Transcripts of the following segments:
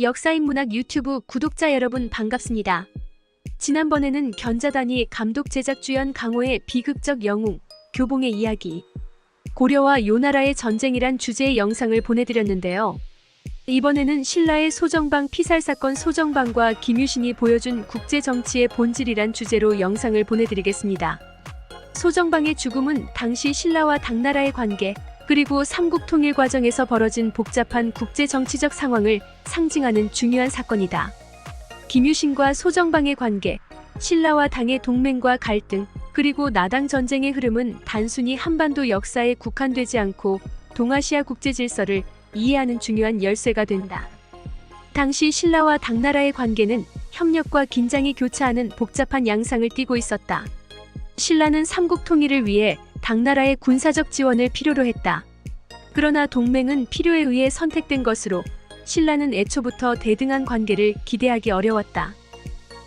역사인 문학 유튜브 구독자 여러분 반갑습니다. 지난번에는 견자단이 감독 제작 주연 강호의 비극적 영웅, 교봉의 이야기, 고려와 요나라의 전쟁이란 주제의 영상을 보내드렸는데요. 이번에는 신라의 소정방 피살 사건 소정방과 김유신이 보여준 국제 정치의 본질이란 주제로 영상을 보내드리겠습니다. 소정방의 죽음은 당시 신라와 당나라의 관계, 그리고 삼국 통일 과정에서 벌어진 복잡한 국제 정치적 상황을 상징하는 중요한 사건이다. 김유신과 소정방의 관계, 신라와 당의 동맹과 갈등, 그리고 나당 전쟁의 흐름은 단순히 한반도 역사에 국한되지 않고 동아시아 국제 질서를 이해하는 중요한 열쇠가 된다. 당시 신라와 당나라의 관계는 협력과 긴장이 교차하는 복잡한 양상을 띠고 있었다. 신라는 삼국 통일을 위해 당나라의 군사적 지원을 필요로 했다. 그러나 동맹은 필요에 의해 선택된 것으로 신라는 애초부터 대등한 관계를 기대하기 어려웠다.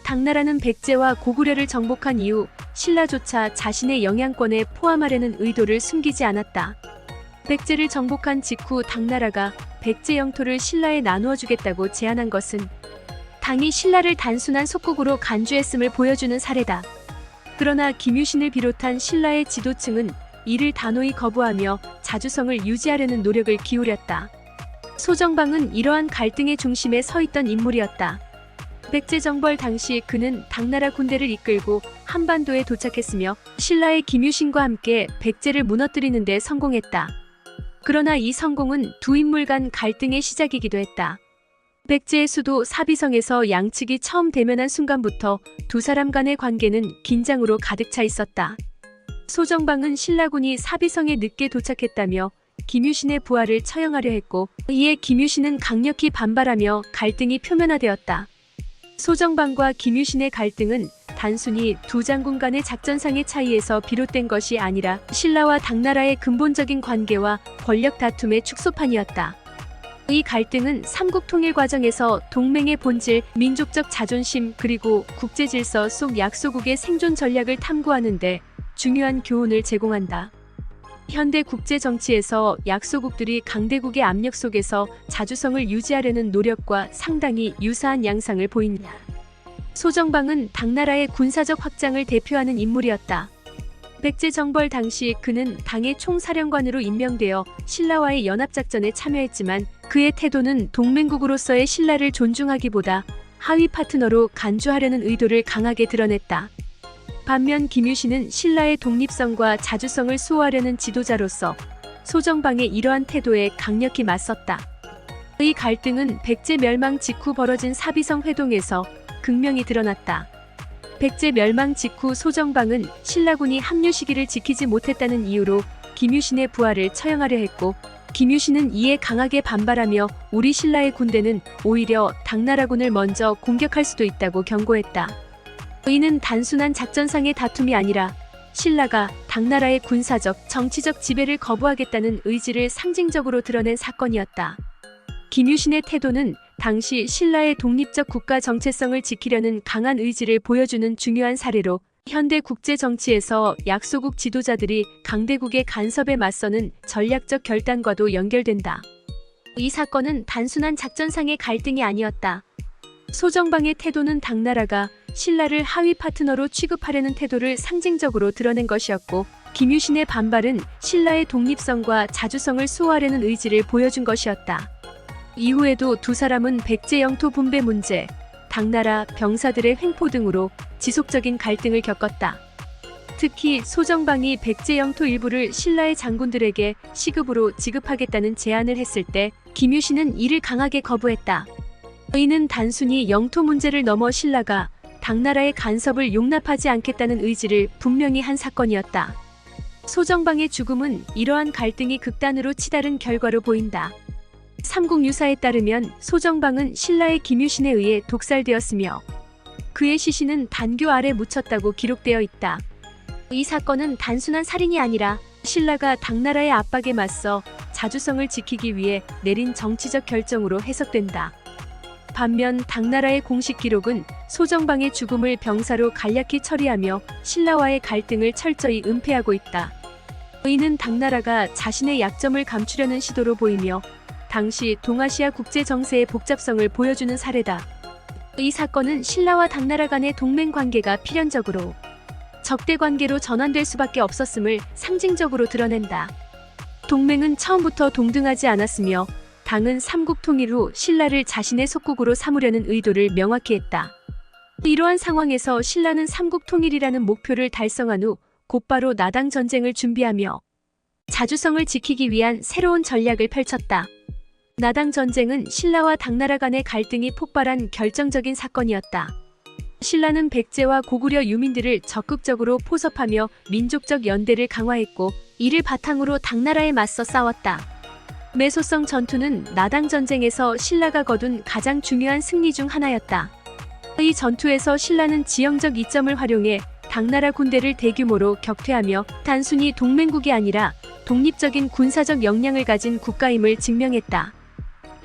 당나라는 백제와 고구려를 정복한 이후 신라조차 자신의 영향권에 포함하려는 의도를 숨기지 않았다. 백제를 정복한 직후 당나라가 백제 영토를 신라에 나누어 주겠다고 제안한 것은 당이 신라를 단순한 속국으로 간주했음을 보여주는 사례다. 그러나 김유신을 비롯한 신라의 지도층은 이를 단호히 거부하며 자주성을 유지하려는 노력을 기울였다. 소정방은 이러한 갈등의 중심에 서 있던 인물이었다. 백제 정벌 당시 그는 당나라 군대를 이끌고 한반도에 도착했으며 신라의 김유신과 함께 백제를 무너뜨리는 데 성공했다. 그러나 이 성공은 두 인물 간 갈등의 시작이기도 했다. 백제의 수도 사비성에서 양측이 처음 대면한 순간부터 두 사람 간의 관계는 긴장으로 가득 차 있었다. 소정방은 신라군이 사비성에 늦게 도착했다며 김유신의 부하를 처형하려 했고 이에 김유신은 강력히 반발하며 갈등이 표면화되었다. 소정방과 김유신의 갈등은 단순히 두 장군 간의 작전상의 차이에서 비롯된 것이 아니라 신라와 당나라의 근본적인 관계와 권력 다툼의 축소판이었다. 이 갈등은 삼국 통일 과정에서 동맹의 본질, 민족적 자존심 그리고 국제 질서 속 약소국의 생존 전략을 탐구하는데 중요한 교훈을 제공한다. 현대 국제 정치에서 약소국들이 강대국의 압력 속에서 자주성을 유지하려는 노력과 상당히 유사한 양상을 보인다. 소정방은 당나라의 군사적 확장을 대표하는 인물이었다. 백제 정벌 당시 그는 당의 총사령관으로 임명되어 신라와의 연합작전에 참여했지만 그의 태도는 동맹국으로서의 신라를 존중하기보다 하위 파트너로 간주하려는 의도를 강하게 드러냈다. 반면 김유신은 신라의 독립성과 자주성을 수호하려는 지도자로서 소정방의 이러한 태도에 강력히 맞섰다. 이 갈등은 백제 멸망 직후 벌어진 사비성 회동에서 극명히 드러났다. 백제 멸망 직후 소정방은 신라군이 합류 시기를 지키지 못했다는 이유로 김유신의 부하를 처형하려 했고 김유신은 이에 강하게 반발하며 우리 신라의 군대는 오히려 당나라군을 먼저 공격할 수도 있다고 경고했다. 이는 단순한 작전상의 다툼이 아니라 신라가 당나라의 군사적, 정치적 지배를 거부하겠다는 의지를 상징적으로 드러낸 사건이었다. 김유신의 태도는 당시 신라의 독립적 국가 정체성을 지키려는 강한 의지를 보여주는 중요한 사례로 현대 국제 정치에서 약소국 지도자들이 강대국의 간섭에 맞서는 전략적 결단과도 연결된다. 이 사건은 단순한 작전상의 갈등이 아니었다. 소정방의 태도는 당나라가 신라를 하위 파트너로 취급하려는 태도를 상징적으로 드러낸 것이었고 김유신의 반발은 신라의 독립성과 자주성을 수호하려는 의지를 보여준 것이었다. 이후에도 두 사람은 백제 영토 분배 문제, 당나라 병사들의 횡포 등으로 지속적인 갈등을 겪었다. 특히 소정방이 백제 영토 일부를 신라의 장군들에게 시급으로 지급하겠다는 제안을 했을 때 김유신은 이를 강하게 거부했다. 이는 단순히 영토 문제를 넘어 신라가 당나라의 간섭을 용납하지 않겠다는 의지를 분명히 한 사건이었다. 소정방의 죽음은 이러한 갈등이 극단으로 치달은 결과로 보인다. 삼국유사에 따르면 소정방은 신라의 김유신에 의해 독살되었으며 그의 시신은 단교 아래 묻혔다고 기록되어 있다. 이 사건은 단순한 살인이 아니라 신라가 당나라의 압박에 맞서 자주성을 지키기 위해 내린 정치적 결정으로 해석된다. 반면 당나라의 공식 기록은 소정방의 죽음을 병사로 간략히 처리하며 신라와의 갈등을 철저히 은폐하고 있다. 이는 당나라가 자신의 약점을 감추려는 시도로 보이며 당시 동아시아 국제 정세의 복잡성을 보여주는 사례다. 이 사건은 신라와 당나라 간의 동맹 관계가 필연적으로 적대 관계로 전환될 수밖에 없었음을 상징적으로 드러낸다. 동맹은 처음부터 동등하지 않았으며 당은 삼국 통일 후 신라를 자신의 속국으로 삼으려는 의도를 명확히 했다. 이러한 상황에서 신라는 삼국 통일이라는 목표를 달성한 후 곧바로 나당 전쟁을 준비하며 자주성을 지키기 위한 새로운 전략을 펼쳤다. 나당 전쟁은 신라와 당나라 간의 갈등이 폭발한 결정적인 사건이었다. 신라는 백제와 고구려 유민들을 적극적으로 포섭하며 민족적 연대를 강화했고 이를 바탕으로 당나라에 맞서 싸웠다. 매소성 전투는 나당 전쟁에서 신라가 거둔 가장 중요한 승리 중 하나였다. 이 전투에서 신라는 지형적 이점을 활용해 당나라 군대를 대규모로 격퇴하며 단순히 동맹국이 아니라 독립적인 군사적 역량을 가진 국가임을 증명했다.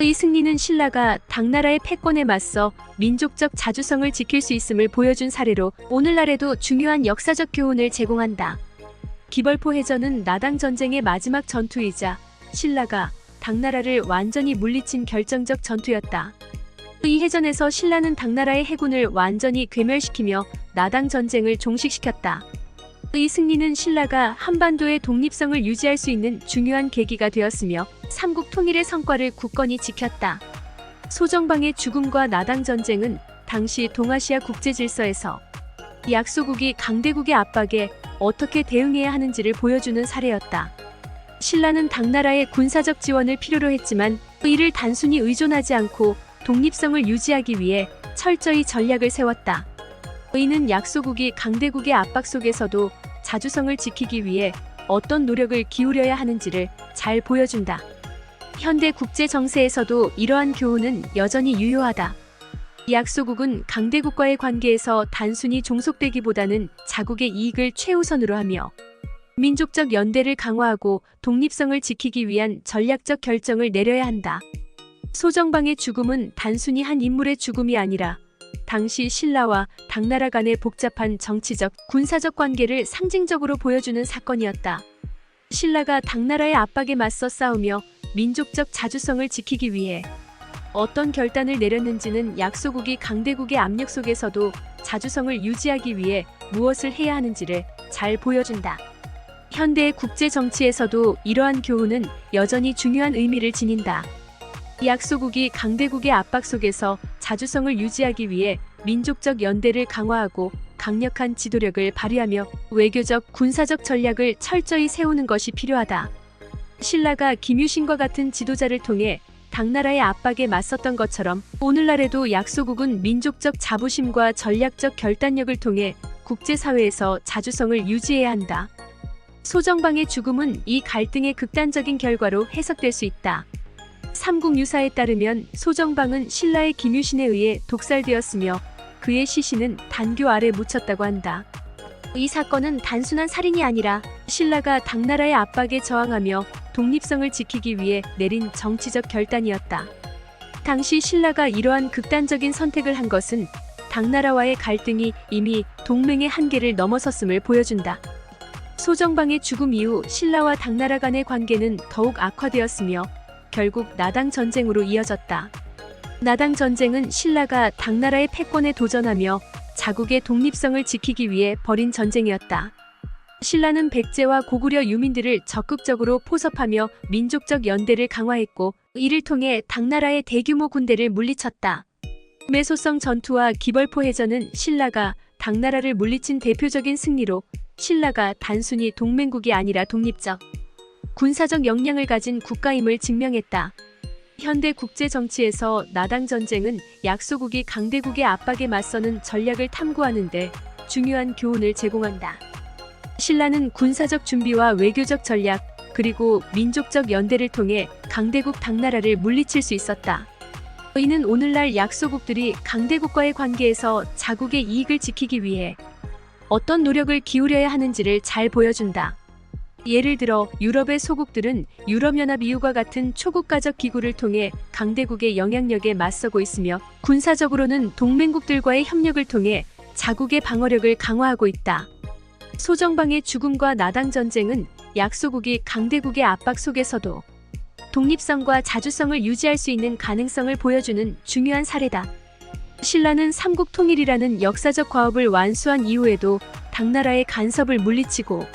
이 승리는 신라가 당나라의 패권에 맞서 민족적 자주성을 지킬 수 있음을 보여준 사례로 오늘날에도 중요한 역사적 교훈을 제공한다. 기벌포 해전은 나당 전쟁의 마지막 전투이자 신라가 당나라를 완전히 물리친 결정적 전투였다. 이 해전에서 신라는 당나라의 해군을 완전히 괴멸시키며 나당 전쟁을 종식시켰다. 이 승리는 신라가 한반도의 독립성을 유지할 수 있는 중요한 계기가 되었으며 삼국 통일의 성과를 굳건히 지켰다. 소정방의 죽음과 나당 전쟁은 당시 동아시아 국제 질서에서 약소국이 강대국의 압박에 어떻게 대응해야 하는지를 보여주는 사례였다. 신라는 당나라의 군사적 지원을 필요로 했지만 이를 단순히 의존하지 않고 독립성을 유지하기 위해 철저히 전략을 세웠다. 의는 약소국이 강대국의 압박 속에서도 자주성을 지키기 위해 어떤 노력을 기울여야 하는지를 잘 보여준다. 현대 국제 정세에서도 이러한 교훈은 여전히 유효하다. 약소국은 강대국과의 관계에서 단순히 종속되기보다는 자국의 이익을 최우선으로 하며 민족적 연대를 강화하고 독립성을 지키기 위한 전략적 결정을 내려야 한다. 소정방의 죽음은 단순히 한 인물의 죽음이 아니라 당시 신라와 당나라 간의 복잡한 정치적, 군사적 관계를 상징적으로 보여주는 사건이었다. 신라가 당나라의 압박에 맞서 싸우며 민족적 자주성을 지키기 위해 어떤 결단을 내렸는지는 약소국이 강대국의 압력 속에서도 자주성을 유지하기 위해 무엇을 해야 하는지를 잘 보여준다. 현대의 국제 정치에서도 이러한 교훈은 여전히 중요한 의미를 지닌다. 약소국이 강대국의 압박 속에서 자주성을 유지하기 위해 민족적 연대를 강화하고 강력한 지도력을 발휘하며 외교적, 군사적 전략을 철저히 세우는 것이 필요하다. 신라가 김유신과 같은 지도자를 통해 당나라의 압박에 맞섰던 것처럼 오늘날에도 약소국은 민족적 자부심과 전략적 결단력을 통해 국제사회에서 자주성을 유지해야 한다. 소정방의 죽음은 이 갈등의 극단적인 결과로 해석될 수 있다. 삼국유사에 따르면 소정방은 신라의 김유신에 의해 독살되었으며 그의 시신은 단교 아래 묻혔다고 한다. 이 사건은 단순한 살인이 아니라 신라가 당나라의 압박에 저항하며 독립성을 지키기 위해 내린 정치적 결단이었다. 당시 신라가 이러한 극단적인 선택을 한 것은 당나라와의 갈등이 이미 동맹의 한계를 넘어섰음을 보여준다. 소정방의 죽음 이후 신라와 당나라 간의 관계는 더욱 악화되었으며 결국 나당 전쟁으로 이어졌다. 나당 전쟁은 신라가 당나라의 패권에 도전하며 자국의 독립성을 지키기 위해 벌인 전쟁이었다. 신라는 백제와 고구려 유민들을 적극적으로 포섭하며 민족적 연대를 강화했고 이를 통해 당나라의 대규모 군대를 물리쳤다. 매소성 전투와 기벌포 해전은 신라가 당나라를 물리친 대표적인 승리로 신라가 단순히 동맹국이 아니라 독립적 군사적 역량을 가진 국가임을 증명했다. 현대 국제 정치에서 나당 전쟁은 약소국이 강대국의 압박에 맞서는 전략을 탐구하는데 중요한 교훈을 제공한다. 신라는 군사적 준비와 외교적 전략, 그리고 민족적 연대를 통해 강대국 당나라를 물리칠 수 있었다. 이는 오늘날 약소국들이 강대국과의 관계에서 자국의 이익을 지키기 위해 어떤 노력을 기울여야 하는지를 잘 보여준다. 예를 들어 유럽의 소국들은 유럽연합 EU와 같은 초국가적 기구를 통해 강대국의 영향력에 맞서고 있으며 군사적으로는 동맹국들과의 협력을 통해 자국의 방어력을 강화하고 있다. 소정방의 죽음과 나당 전쟁은 약소국이 강대국의 압박 속에서도 독립성과 자주성을 유지할 수 있는 가능성을 보여주는 중요한 사례다. 신라는 삼국 통일이라는 역사적 과업을 완수한 이후에도 당나라의 간섭을 물리치고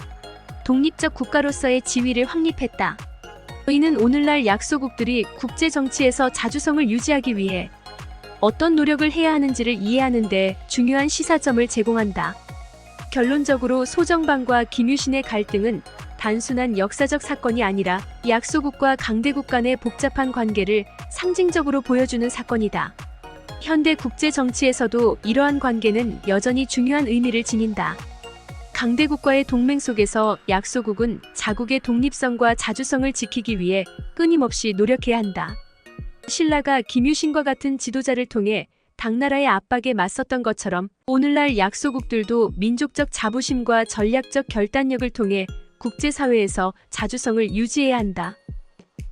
독립적 국가로서의 지위를 확립했다. 이는 오늘날 약소국들이 국제 정치에서 자주성을 유지하기 위해 어떤 노력을 해야 하는지를 이해하는데 중요한 시사점을 제공한다. 결론적으로 소정방과 김유신의 갈등은 단순한 역사적 사건이 아니라 약소국과 강대국 간의 복잡한 관계를 상징적으로 보여주는 사건이다. 현대 국제 정치에서도 이러한 관계는 여전히 중요한 의미를 지닌다. 강대국과의 동맹 속에서 약소국은 자국의 독립성과 자주성을 지키기 위해 끊임없이 노력해야 한다. 신라가 김유신과 같은 지도자를 통해 당나라의 압박에 맞섰던 것처럼 오늘날 약소국들도 민족적 자부심과 전략적 결단력을 통해 국제사회에서 자주성을 유지해야 한다.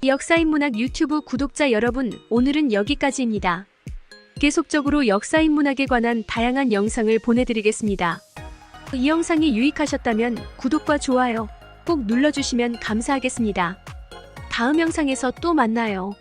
역사인문학 유튜브 구독자 여러분, 오늘은 여기까지입니다. 계속적으로 역사인문학에 관한 다양한 영상을 보내드리겠습니다. 이 영상이 유익하셨다면 구독과 좋아요 꼭 눌러주시면 감사하겠습니다. 다음 영상에서 또 만나요.